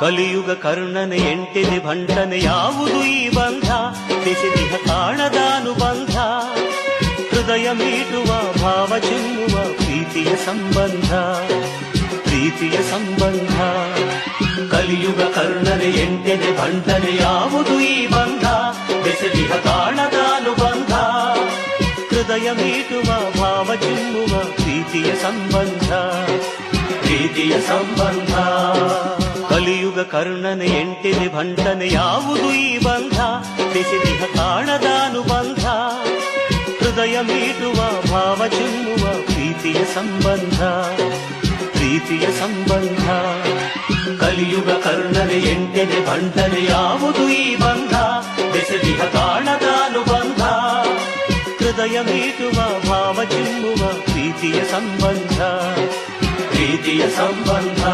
ಕಲಿಯುಗ ಕರ್ಣನೆ ಎಂಟಿದೆ ಭಂಟನೆ ಯಾವುದು ಈ ಬಂಧ? ಬೆಸೆದಿಹ ಕಾಣದ ಅನುಬಂಧ? ಹೃದಯ ಮೀಟುವ, ಭಾವ ಚಿಮ್ಮುವ ಪ್ರೀತಿಯ ಸಂಬಂಧ? ಪ್ರೀತಿಯ ಸಂಬಂಧ? ಕಲಿಯುಗ ಕರ್ಣನೆ ಎಂಟೆನೆ ಭಂಟನೆ ಯಾವುದು ಈ ಬಂಧ? ಬೆಸೆದಿಹ ಕಾಣದ ಅನುಬಂಧ? ಹೃದಯ ಮೀಟುವ, ಭಾವ ಚಿಮ್ಮುವ ಪ್ರೀತಿಯ ಸಂಬಂಧ? ಪ್ರೀತಿಯ ಸಂಬಂಧ? ಕಲಿಯುಗ ಕರ್ಣನೆ ಎಂಟಿದೆ ಭಂಟನೆ ಯಾವುದು ಈ ಬಂಧ? ದಿಸಿದಿಹ ಕಾಣದ ಅನುಬಂಧ ಹೃದಯ ಮೀಟುವ, ಭಾವ ಚಿಮ್ಮುವ ಪ್ರೀತಿಯ ಸಂಬಂಧ. ಪ್ರೀತಿಯ ಸಂಬಂಧ. ಕಲಿಯುಗ ಕರ್ಣನೆ, ಎಂಟನೆ ಭಂಟನೆ ಯಾವುದು ಈ ಬಂಧ? ದಿಸಿದಿಹ ಕಾಣದ ಅನುಬಂಧ ಹೃದಯ ಮೀಟುವ, ಭಾವ ಚಿಮ್ಮುವ ಪ್ರೀತಿಯ ಸಂಬಂಧ. ಪ್ರೀತಿಯ ಸಂಬಂಧ.